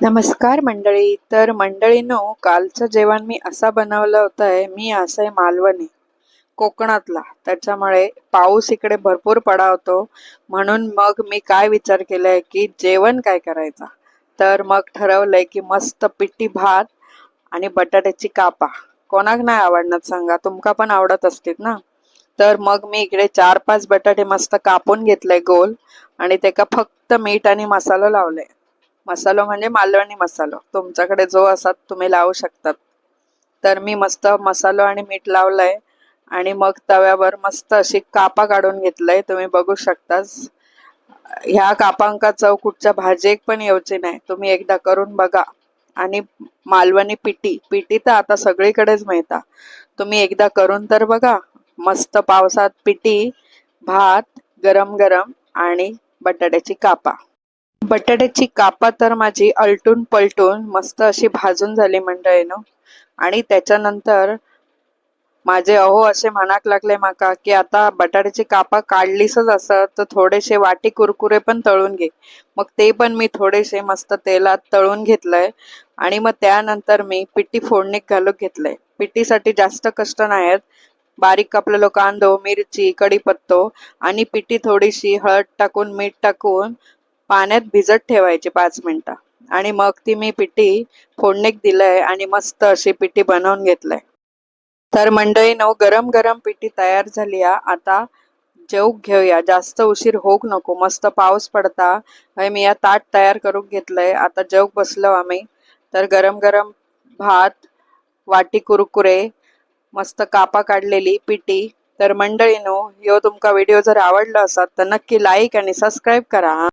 नमस्कार मंडळी. तर मंडळीनो कालचं जेवण मी असा बनवलं होतं मी असं आहे मालवणी कोकणातला. त्याच्यामुळे पाऊस इकडे भरपूर पडा होतो. म्हणून मग मी काय विचार केलाय की जेवण काय करायचा? तर मग ठरवलंय की मस्त पिठी भात आणि बटाट्याची कापा. कोणाक नाही आवडणार सांगा तुमका पण आवडत असतील ना? तर मग मी इकडे चार पाच बटाटे मस्त कापून घेतले गोल आणि त्याका फक्त मीठ आणि मसाला लावले. मसालो म्हणजे मालवणी मसालो. तुमच्याकडे जो असा तुम्ही लावू शकतात. तर मी मस्त मसालो आणि मीठ लावलंय. आणि मग तव्यावर मस्त अशी कापा काढून घेतलंय. तुम्ही बघू शकताच. ह्या कापांका चव कुठच्या भाजीक पण येऊची नाही. तुम्ही एकदा करून बघा. आणि मालवणी पिटी. पिटी तर आता सगळीकडेच मिळता. तुम्ही एकदा करून तर बघा. मस्त पावसात पिटी भात गरम गरम आणि बटाट्याची कापा. बटाट्याची कापा तर माझी अलटून पलटून मस्त अशी भाजून झाली मंडळीनं. आणि त्याच्यानंतर माझे अहो असे म्हणाक लागले माका की आता बटाट्याची कापा काढलीसच असं तर थोडेसे वाटी कुरकुरे पण तळून घे. मग ते पण मी थोडेसे मस्त तेलात तळून घेतलंय. आणि मग त्यानंतर मी पिठी फोडणीत घालून घेतलंय. पिठीसाठी जास्त कष्ट नाही आहेत बारीक कापलेलो कांदो मिरची कढीपत्तो आणि पिठी थोडीशी हळद टाकून मीठ टाकून पाण्यात भिजत ठेवायची पाच मिनिटं. आणि मग ती मी पिठी फोडणीक दिलंय आणि मस्त अशी पिठी बनवून घेतलंय. तर मंडळी नो गरम गरम पिठी तयार झाली आता जेवूक घेऊया. जास्त उशीर होऊक नको. मस्त पाऊस पडता. हे मी या ताट तयार करून घेतलंय. आता जेवूक बसलो आम्ही. तर गरम गरम भात वाटी कुरकुरे मस्त कापा काढलेली पिठी. तर मंडळीनो ह्यो तुमका व्हिडिओ जर आवडला असात तर नक्की लाईक आणि सबस्क्राईब करा